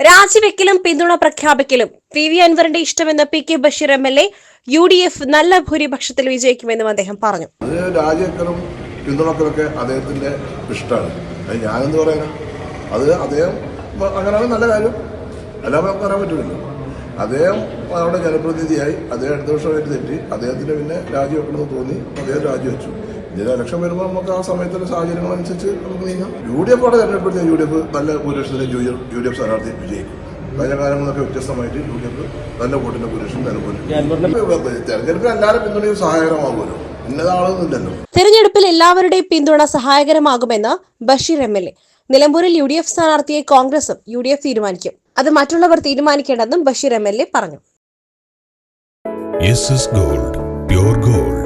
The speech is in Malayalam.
രാജിവെക്കലും പിന്തുണ പ്രഖ്യാപിക്കലും. പി വി അൻവറിന്റെ ഇഷ്ടമെന്ന് P K Basheer M L A U D F നല്ല ഭൂരിപക്ഷത്തിൽ വിജയിക്കുമെന്നും അദ്ദേഹം പറഞ്ഞു. രാജിവെക്കലും പിന്തുണക്കലൊക്കെ അദ്ദേഹത്തിന്റെ ഇഷ്ടമാണ്. അത് ഞാനെന്ന് പറയാനാ? അത് അദ്ദേഹം അങ്ങനെയാണ് നല്ല കാര്യം. അല്ലാതെ പറയാൻ പറ്റില്ല അദ്ദേഹം അവിടെ ജനപ്രതിനിധിയായി അദ്ദേഹം അടുത്ത വർഷമായിട്ട് തെറ്റി അദ്ദേഹത്തിന് പിന്നെ രാജിവെക്കണമെന്ന് തോന്നി അദ്ദേഹം രാജിവെച്ചു. ഇതിന് ഇലക്ഷൻ വരുമ്പോൾ നമുക്ക് ആ സമയത്തുള്ള സാഹചര്യങ്ങൾ അനുസരിച്ച് നമുക്ക് നീങ്ങാം. യു ഡി എഫ് അവിടെ തെരഞ്ഞെടുപ്പെടുത്തിയ യു ഡി എഫ് നല്ല ഭൂരിപക്ഷത്തിൽ യു ഡി എഫ് സ്ഥാനാർത്ഥി വിജയിക്കും. കഴിഞ്ഞ കാലങ്ങളൊക്കെ വ്യത്യസ്തമായിട്ട് യു ഡി എഫ് നല്ല വോട്ടിന്റെ ഭൂരിപക്ഷം നിലനിൽക്കും തെരഞ്ഞെടുപ്പിൽ എല്ലാവരും പിന്തുണയും സഹായകരമാകുമല്ലോ. ഇന്നതാളൊന്നുമില്ലല്ലോ തെരഞ്ഞെടുപ്പിൽ എല്ലാവരുടെയും പിന്തുണ സഹായകരമാകുമെന്ന് ബഷീർ എം എൽ എ. നിലമ്പൂരിൽ യു ഡി എഫ് സ്ഥാനാർത്ഥിയെ കോൺഗ്രസും യു ഡി എഫ് തീരുമാനിക്കും. അത് മറ്റുള്ളവർ തീരുമാനിക്കേണ്ടെന്നും ബഷീർ എം എൽ എ പറഞ്ഞു. Gold pure gold